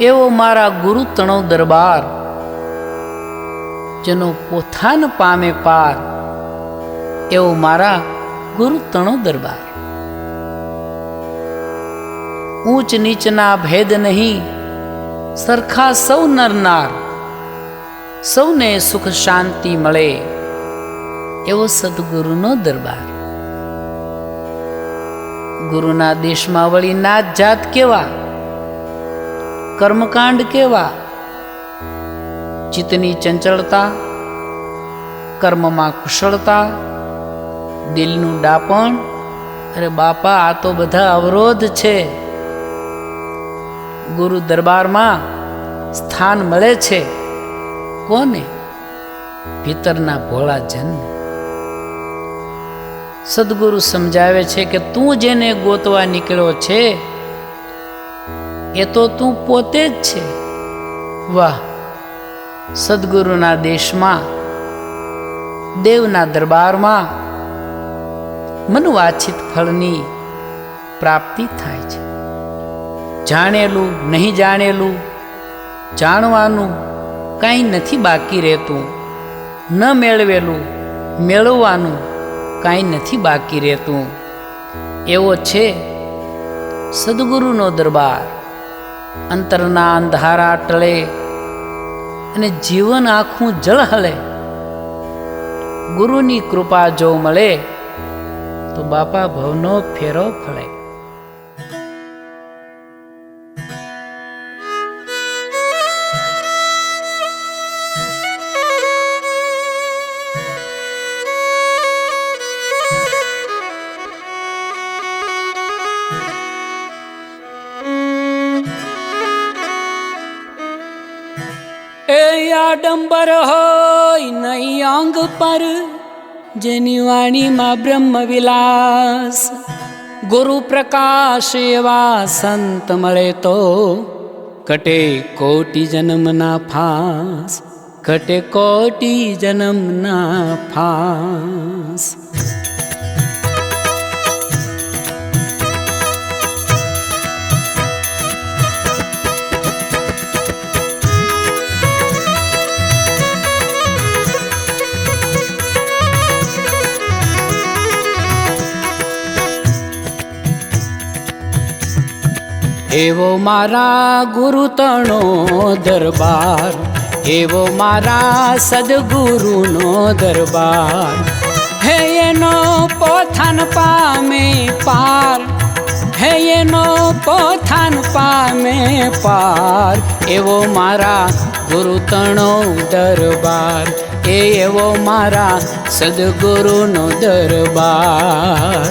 એવો મારા ગુરુ તણો દરબાર, જેનો પોથાન પામે પાર, એવો મારા ગુરુ તણો દરબાર. ઊંચ નીચના ભેદ નહીં, સરખા સૌ નરનાર સૌને સુખ શાંતિ મળે એવો સદગુરુનો દરબાર. ગુરુના દેશમાં વળી નાત જાત કેવા કર્મકાંડ કેવા? ચિત્તની ચંચળતા, કર્મમાં કુશળતા, દિલનું ડાપણ, અરે બાપા, આ તો બધા અવરોધ છે. ગુરુ દરબારમાં સ્થાન મળે છે. કોને? ભીતરના ભોળા જનને સદગુરુ સમજાવે છે કે તું જેને ગોતવા નીકળ્યો છે એ તો તું પોતે જ છે. વાહ, સદગુરુના દેશમાં, દેવના દરબારમાં મનવાછિત ફળની પ્રાપ્તિ થાય છે. જાણેલું, નહીં જાણેલું, જાણવાનું કાંઈ નથી બાકી રહેતું. ન મેળવેલું, મેળવવાનું કાંઈ નથી બાકી રહેતું. એવો છે સદગુરુનો દરબાર. અંતરના અંધારા ટળે અને જીવન આખું જળ હલે. ગુરુની કૃપા જો મળે, તો બાપા ભવનો ફેરો ફળે. એ આડંબર હોય નહીં અંગ પર, જેની વાણીમાં બ્રહ્મ વિલાસ ગુરુ પ્રકાશ એવા સંત મળે તો કટે કોટી જન્મના ફાસ કટે કોટી જન્મના ફાસ. એવો મારા ગુરુ તણો દરબાર, એવો મારા સદગુરુનો દરબાર. હે એનો પોથાન પામે પાર, હે એનો પોથાન પામે પાર, એવો મારા ગુરુ તણો દરબાર, એ એવો મારા સદગુરુનો દરબાર.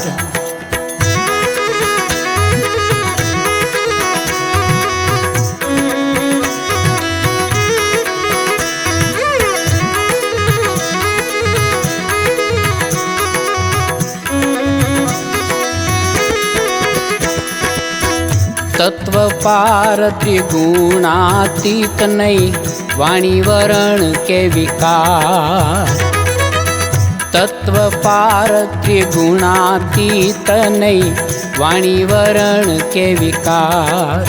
તત્વ પાર ત્રિગુણાતીત નહીં. વાણી વરણ કે વિકાર. તત્વ પાર ત્રિગુણાતીત નહીં. વાણી વરણ કે વિકાર.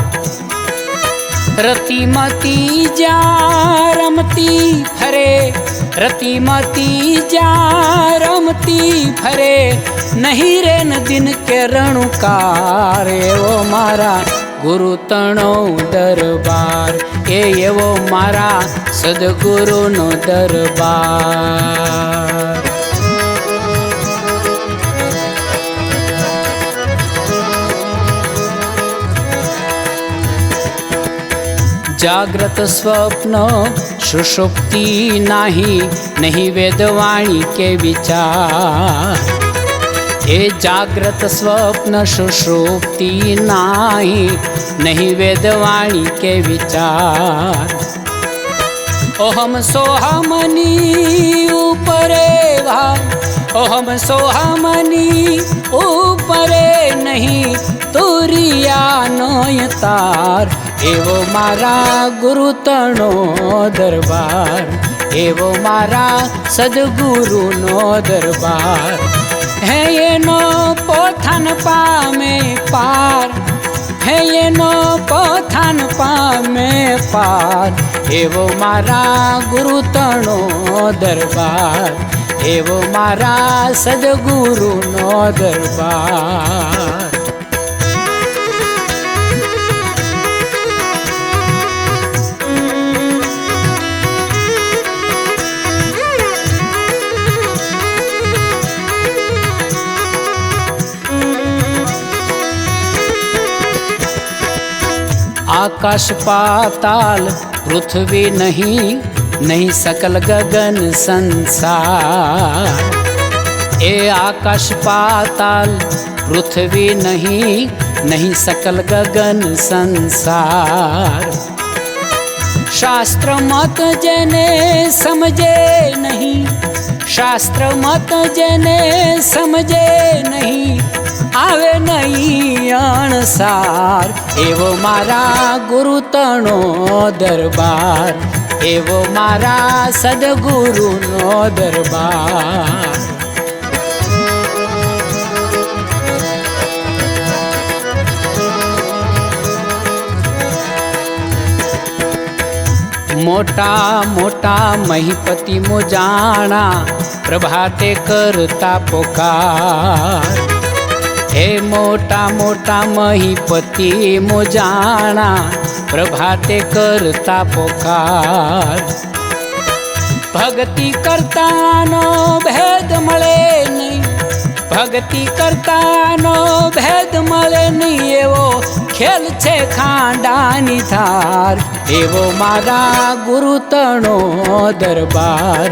રતિમતી જા રમતી ફરે, રતિમતી જા રમતી ફરે, નહીં રે ન દિન કે રણુકાર. એવો મારા ગુરુ તણો દરબાર. એ એવો મારા સદગુરુનો દરબાર. જાગ્રત સ્વપ્ન સુષુપ્તિ નાહી, નહીં વેદવાણી કે વિચાર. એ જાગ્રત સ્વપ્ન સુષુપ્તિ નાહી, નહીં વેદવાણી કે વિચાર. ઓહમ સોહમની ઉપરે ભાઈ ઓહમ સોહમની ઉપરે નહીં, તુરિયાનો તાર. એવો મારા ગુરુતણો દરબાર, એવો મારા સદગુરુનો દરબાર. હે એનો પોથાન પામે પાર. હે એનો પોથાન પામે પાર. એવો મારા ગુરુ તણો દરબાર. એવો મારા સદગુરુનો દરબાર. આકાશ પાતાલ પૃથ્વી નહીં નહીં સકલ ગગન સંસાર એ આકાશ પાતાલ પૃથ્વી નહીં નહીં સકલ ગગન સંસાર શાસ્ત્ર મત જેને સમજે નહીં શાસ્ત્ર મત જેને સમજે નહીં આવે નહીં અણસાર. એવો મારા ગુરુ તણો દરબાર. એવો મારા સદગુરુનો દરબાર. મોટા મોટા મહીપતિ મોજાણા પ્રભાતે કરતા પોકાર. હે મોટા મોટા મહીપતિ મોજાણા, પ્રભાતે કરતા પોકાર. ભક્તિ કરતાનો ભેદ મળે નહીં ભક્તિ કરતાનો ભેદ મળે નહીં, એવો ખેલ છે ખાંડાની થાર એવો મારા ગુરુ તણો દરબાર,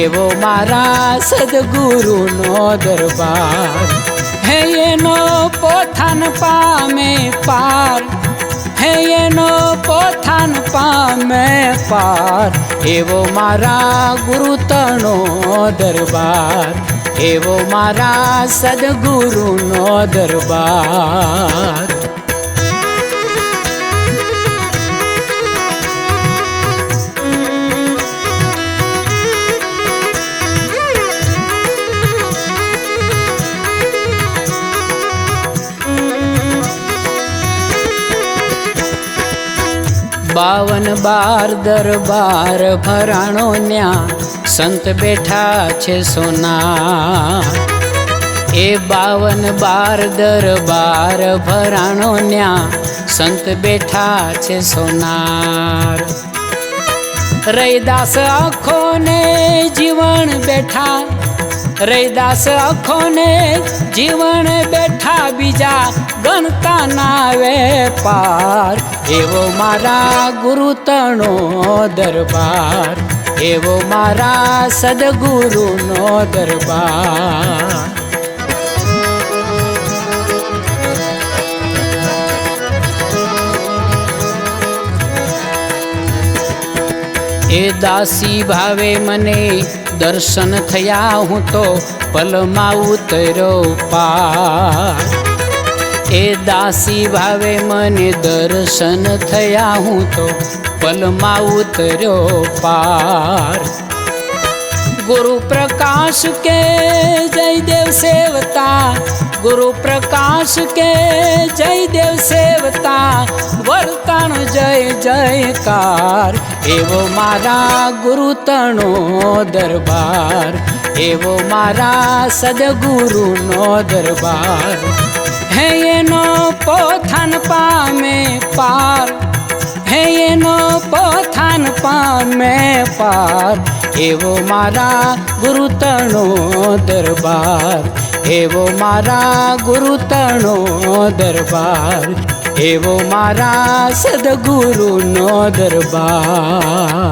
એવો મારા સદગુરુનો દરબાર. હે એનો પોથાન પામે પાર. હે એનો પોથાન પામે પાર. એવો મારા ગુરુ તણો દરબાર. એવો મારા સદગુરુનો દરબાર. બાવન બાર દરબાર ભરાણો ન્યા. સંત બેઠા છે સોના. એ બાવન બાર દરબાર ભરાણો ન્યા. સંત બેઠા છે સોનાર. રૈદાસ આખોને જીવન બેઠા. રૈદાસ અખોને જીવન બેઠા બીજા ગણતા નાવે પાર એવો મારા ગુરુ તણો દરબાર. એવો મારા સદગુરુનો દરબાર. એ દાસી ભાવે મને દર્શન થયા હું તો પલમાં ઉતર્યો પાર. એ દાસી ભાવે મને દર્શન થયા હું તો પલમાં ઉતર્યો પાર. ગુરુ પ્રકાશ કે જય દેવ સેવતા, ગુરુ પ્રકાશ કે જય દેવ સેવતા, વર્તાણ જય જયકાર. એવો મારા ગુરુતણો દરબાર, એવો મારા સદગુરુનો દરબાર. હે એનો પોથાન પામે પાર, હે એનો પોથાન પામે પાર. એવો મારા ગુરુતણો દરબાર, એવો મારા ગુરુતણો દરબાર. એવો મારા સદગુરુનો દરબાર.